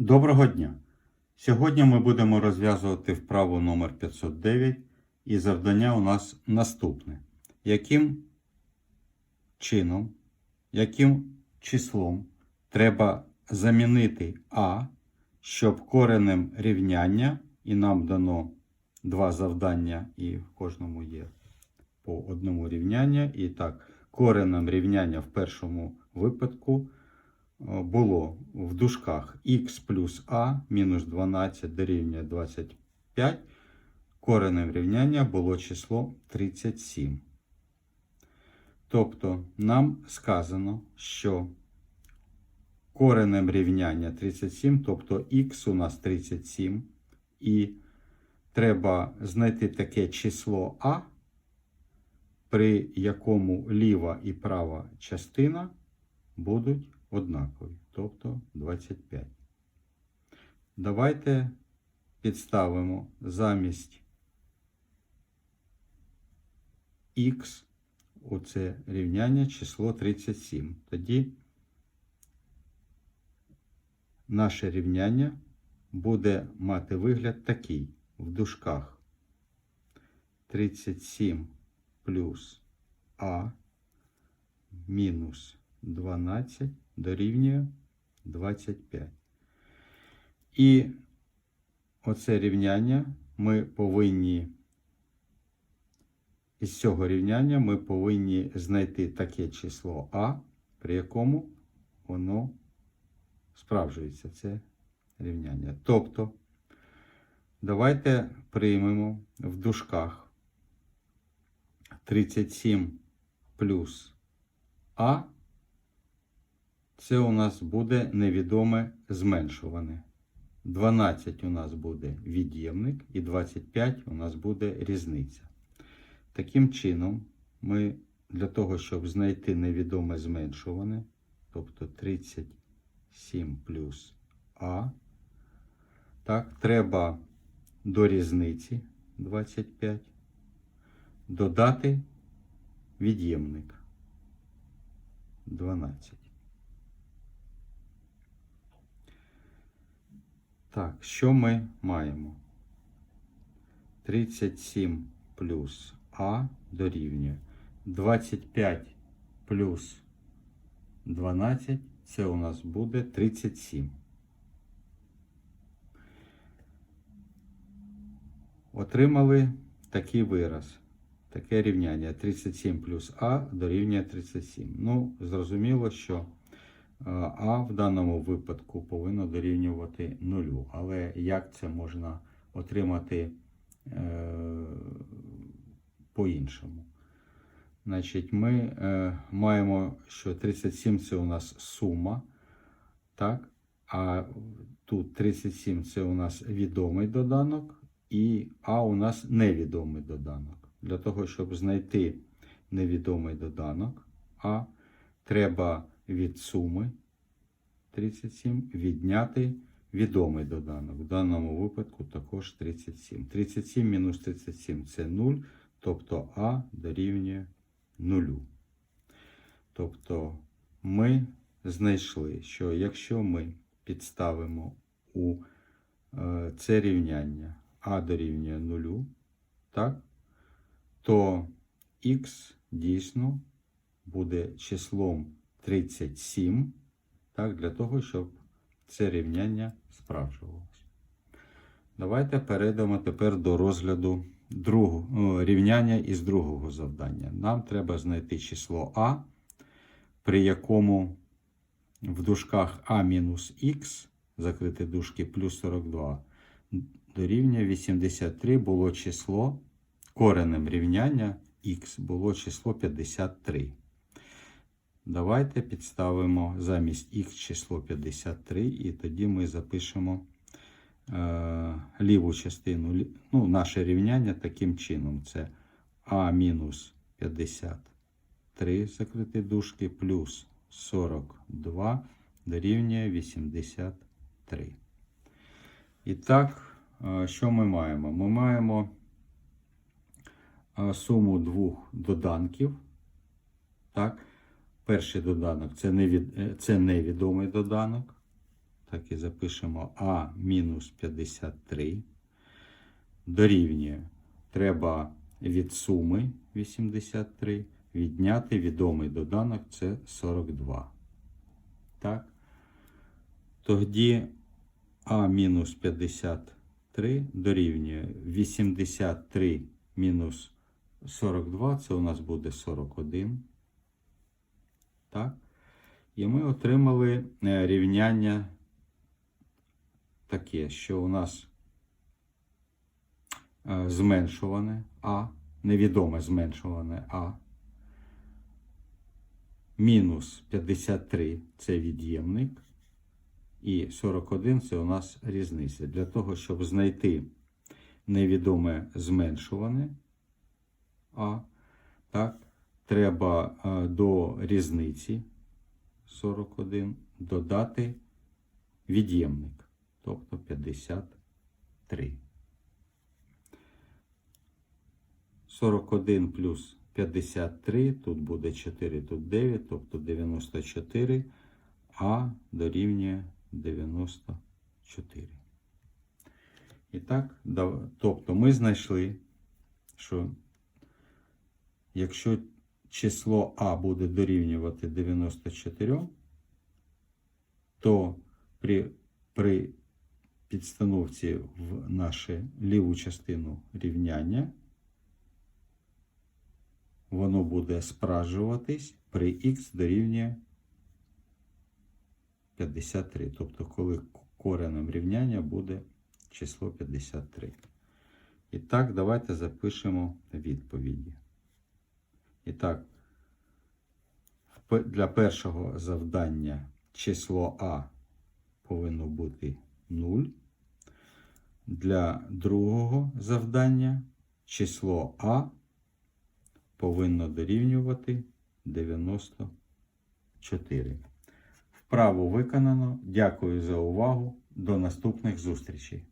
Доброго дня! Сьогодні ми будемо розв'язувати вправу номер 509 і завдання у нас наступне. Яким чином, яким числом треба замінити А, щоб коренем рівняння, і нам дано два завдання, і в кожному є по одному рівняння. І так, коренем рівняння в першому випадку було в дужках х плюс а мінус 12 дорівнює 25. Коренем рівняння було число 37. Тобто нам сказано, що коренем рівняння 37, тобто х у нас 37, і треба знайти таке число а, при якому ліва і права частина будуть однакові, тобто 25. Давайте підставимо замість х у це рівняння число 37. Тоді наше рівняння буде мати вигляд такий в дужках 37 плюс а мінус 12 дорівнює 25. І оце рівняння ми повинні, із цього рівняння ми повинні знайти таке число А, при якому воно справжується, це рівняння. Тобто, давайте приймемо в дужках 37 плюс А, це у нас буде невідоме зменшуване. 12 у нас буде від'ємник і 25 у нас буде різниця. Таким чином, ми для того, щоб знайти невідоме зменшуване, тобто 37 плюс А, так, треба до різниці 25 додати від'ємник 12. Так, що ми маємо? 37 плюс А дорівнює 25 плюс 12, це у нас буде 37. Отримали такий вираз, таке рівняння 37 плюс А дорівнює 37. Ну, зрозуміло, що А в даному випадку повинно дорівнювати нулю. Але як це можна отримати е, по-іншому? Значить, ми е, маємо, що 37 це у нас сума, так? а тут 37 це у нас відомий доданок, і А у нас невідомий доданок. Для того, щоб знайти невідомий доданок А, треба від суми 37 відняти відомий доданок. В даному випадку також 37. 37 мінус 37 це 0, тобто А дорівнює 0. Тобто ми знайшли, що якщо ми підставимо у е, це рівняння А дорівнює 0, так, то х дійсно буде числом 37, так, для того, щоб це рівняння справджувалося. Давайте перейдемо тепер до розгляду другого, рівняння із другого завдання. Нам треба знайти число А, при якому в дужках А мінус х, закрити дужки плюс 42, дорівнює 83 було число, коренем рівняння х було число 53. Давайте підставимо замість х число 53, і тоді ми запишемо е, ліву частину, ну, наше рівняння таким чином. Це а мінус 53 закрити дужки плюс 42 дорівнює 83. І так, е, що ми маємо? Ми маємо е, суму двох доданків. Так? Перший доданок це, невід... е, це невідомий доданок. Так і запишемо А-53. Дорівнює. Треба від суми 83 відняти відомий доданок це 42. Так. Тоді А мінус 53 дорівнює 83 мінус 42, це у нас буде 41. Так. І ми отримали е, рівняння таке, що у нас е, зменшуване А, невідоме зменшуване А. Мінус 53 це від'ємник. І 41 це у нас різниця. Для того, щоб знайти невідоме зменшуване А, так, треба е, до різниці 41 додати від'ємник, тобто 53. 41 плюс 53, тут буде 4, тут 9, тобто 94, а дорівнює 94. І так, тобто ми знайшли, що якщо число А буде дорівнювати 94, то при, при підстановці в нашу ліву частину рівняння воно буде спражуватись при х дорівнює 53. Тобто, коли коренем рівняння буде число 53. І так, давайте запишемо відповіді. І так, для першого завдання число А повинно бути 0. Для другого завдання число А повинно дорівнювати 94. Вправо виконано. Дякую за увагу. До наступних зустрічей.